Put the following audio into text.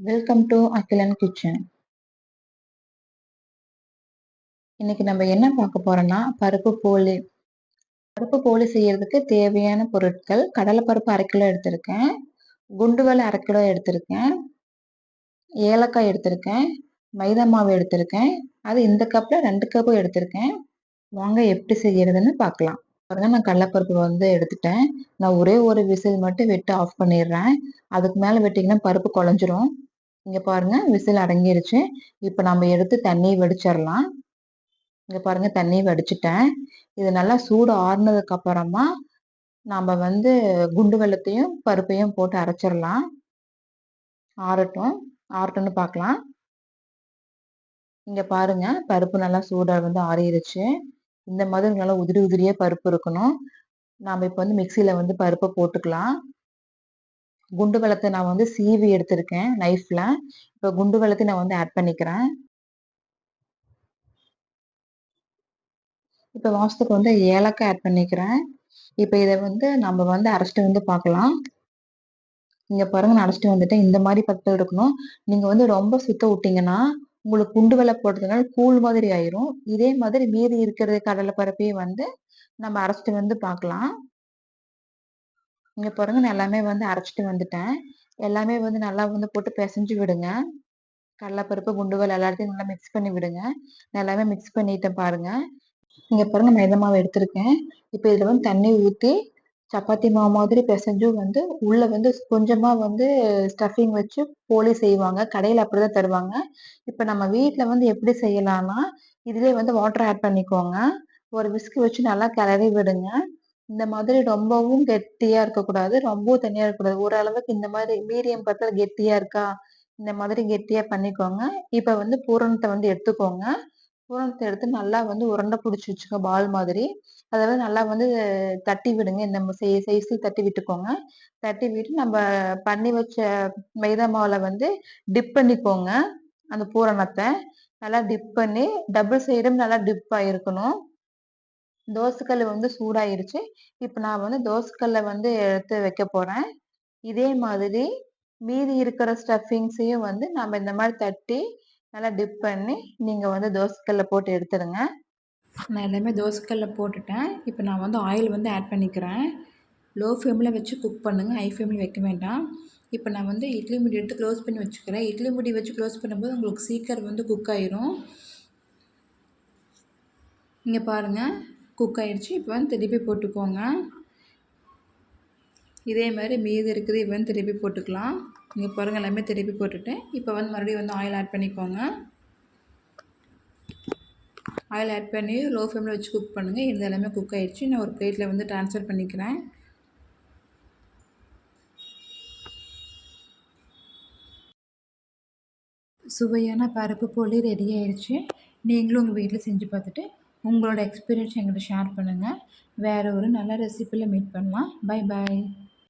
Welcome to Akilan kitchen இன்னைக்கு நம்ம என்ன பார்க்க போறோம்னா பருப்பு போலி. பருப்பு போலி செய்யறதுக்கு தேவையான பொருட்கள் கடலைப்பருப்பு அரை கிலோ எடுத்திருக்கேன். குண்டுவலை அரை கிலோ எடுத்திருக்கேன். ஏலக்காய் எடுத்திருக்கேன். மைதா மாவு எடுத்திருக்கேன். அது இந்த கப்பில் ரெண்டு கப்பும் எடுத்திருக்கேன். வாங்க எப்படி செய்யறதுன்னு பார்க்கலாம். பாருங்க நான் கடலப்பருப்பு வந்து எடுத்துட்டேன். நான் ஒரே ஒரு விசில் மட்டும் வெட்டு ஆஃப் பண்ணிடுறேன். அதுக்கு மேலே வெட்டிங்கன்னா பருப்பு குழஞ்சிரும். இங்கே பாருங்க விசில் அடங்கிருச்சு. இப்போ நம்ம எடுத்து தண்ணி வடிச்சிடலாம் இங்கே பாருங்க தண்ணி வடிச்சிட்டேன். இது நல்லா சூடு ஆறுனதுக்கு அப்புறமா நாம் வந்து குண்டு வெள்ளத்தையும் பருப்பையும் போட்டு அரைச்சிடலாம் ஆறட்டும். ஆறட்டும்னு பார்க்கலாம் இங்கே பாருங்க பருப்பு நல்லா சூடாக வந்து ஆறிடுச்சு இந்த மாதிரி நல்லா உதிரி உதிரியே பருப்பு இருக்கணும். நாம் இப்போ வந்து மிக்சியில் வந்து பருப்பை போட்டுக்கலாம். குண்டு வெள்ளத்தை நான் வந்து சீவி எடுத்திருக்கேன் நைஃப்ல இப்போ குண்டு வெள்ளத்தை நான் வந்து ஆட் பண்ணிக்கிறேன். இப்போ வாசத்துக்கு வந்து ஏலக்காய் ஆட் பண்ணிக்கிறேன். இப்போ இதை வந்து நம்ம வந்து அரைச்சிட்டு வந்து பார்க்கலாம். இங்க பாருங்க நான் அரைச்சிட்டு வந்துட்டேன். இந்த மாதிரி பத்து இருக்கணும் நீங்க வந்து ரொம்ப சுத்த விட்டீங்கன்னா உங்களுக்கு குண்டு வெலை போடுறதுனால கூழ் மாதிரி ஆயிரும். இதே மாதிரி மீதி இருக்கிறது கடலை பரப்பையும் வந்து நம்ம அரைச்சிட்டு வந்து பார்க்கலாம். இங்க பாருங்க நான் எல்லாமே வந்து அரைச்சிட்டு வந்துட்டேன். எல்லாமே வந்து நல்லா வந்து போட்டு பிசைஞ்சு விடுங்க. கடலைப்பருப்பு குண்டுகள் எல்லாத்தையும் நல்லா மிக்ஸ் பண்ணி விடுங்க. நான் எல்லாமே மிக்ஸ் பண்ணிட்டேன் பாருங்க. இங்க பாருங்க மைதா மாவு எடுத்திருக்கேன். இப்போ இதுல வந்து தண்ணி ஊற்றி சப்பாத்தி மாவு மாதிரி பிசைஞ்சும் வந்து உள்ள வந்து கொஞ்சமா வந்து ஸ்டஃபிங் வச்சு போலி செய்வாங்க. கடையில் அப்படிதான் தருவாங்க. இப்போ நம்ம வீட்டில் வந்து எப்படி செய்யலாம்னா இதுலேயே வந்து வாட்டர் ஆட் பண்ணிக்கோங்க. ஒரு விஸ்கு வச்சு நல்லா கிளறி விடுங்க. இந்த மாதிரி ரொம்பவும் கெட்டியா இருக்கக்கூடாது ரொம்பவும் தனியா இருக்கக்கூடாது. ஓரளவுக்கு இந்த மாதிரி மீடியம் பத்தில் கெட்டியா இருக்கா இந்த மாதிரி கெட்டியா பண்ணிக்கோங்க. இப்போ வந்து பூரணத்தை வந்து எடுத்துக்கோங்க. பூரணத்தை எடுத்து நல்லா வந்து உருண்டை பிடிச்சி வச்சுக்கோ பால் மாதிரி. அதை வந்து நல்லா வந்து தட்டி விடுங்க இந்த சைஸில் தட்டி விட்டுக்கோங்க. தட்டி விட்டு நம்ம பண்ணி வச்ச மைதா மாவில் வந்து டிப் பண்ணிக்கோங்க அந்த பூரணத்தை. நல்லா டிப் பண்ணி டபுள் சைடும் நல்லா டிப் ஆகிருக்கணும் தோசைக்கல் வந்து சூடாயிருச்சு. இப்போ நான் வந்து தோசைக்கல்லை வந்து எடுத்து வைக்க போகிறேன் இதே மாதிரி மீதி இருக்கிற ஸ்டஃபிங்ஸையும் வந்து நம்ம இந்த மாதிரி தட்டி நல்லா டிப் பண்ணி நீங்கள் வந்து தோசைக்கல்லை போட்டு எடுத்துடுங்க. நான் எல்லாமே தோசைக்கல்ல போட்டுட்டேன். இப்போ நான் வந்து ஆயில் வந்து ஆட் பண்ணிக்கிறேன். லோ ஃப்ளேமில் வச்சு குக் பண்ணுங்கள் ஹை ஃப்ளேமில் வைக்க வேண்டாம். இப்போ நான் வந்து இட்லி முடி எடுத்து க்ளோஸ் பண்ணி வச்சுக்கிறேன். இட்லி முடி வச்சு க்ளோஸ் பண்ணும்போது உங்களுக்கு சீக்கிரம் வந்து குக் ஆயிரும். இங்கே பாருங்கள் குக் ஆயிடுச்சு இப்போ வந்து திருப்பி போட்டுக்கோங்க. இதே மாதிரி மீதி இருக்குது இப்போ வந்து திருப்பி போட்டுக்கலாம். இங்கே பாருங்கள் எல்லாமே திருப்பி போட்டுட்டேன் இப்போ வந்து மறுபடியும் வந்து ஆயில் ஆட் பண்ணிக்கோங்க. ஆயில் ஆட் பண்ணி லோ ஃப்ளேமில் வச்சு குக் பண்ணுங்கள் இது எல்லாமே குக் ஆகிடுச்சு நான் ஒரு பிளேட்டில் வந்து ட்ரான்ஸ்ஃபர் பண்ணிக்கிறேன். சுவையான பருப்பு போலி ரெடி ஆயிடுச்சு நீங்களும் உங்கள் வீட்டில் செஞ்சு பார்த்துட்டு உங்களோட எக்ஸ்பீரியன்ஸ் எங்கிட்ட ஷேர் பண்ணுங்கள் வேறு ஒரு நல்ல ரெசிப்பியில் மீட் பண்ணலாம். Bye bye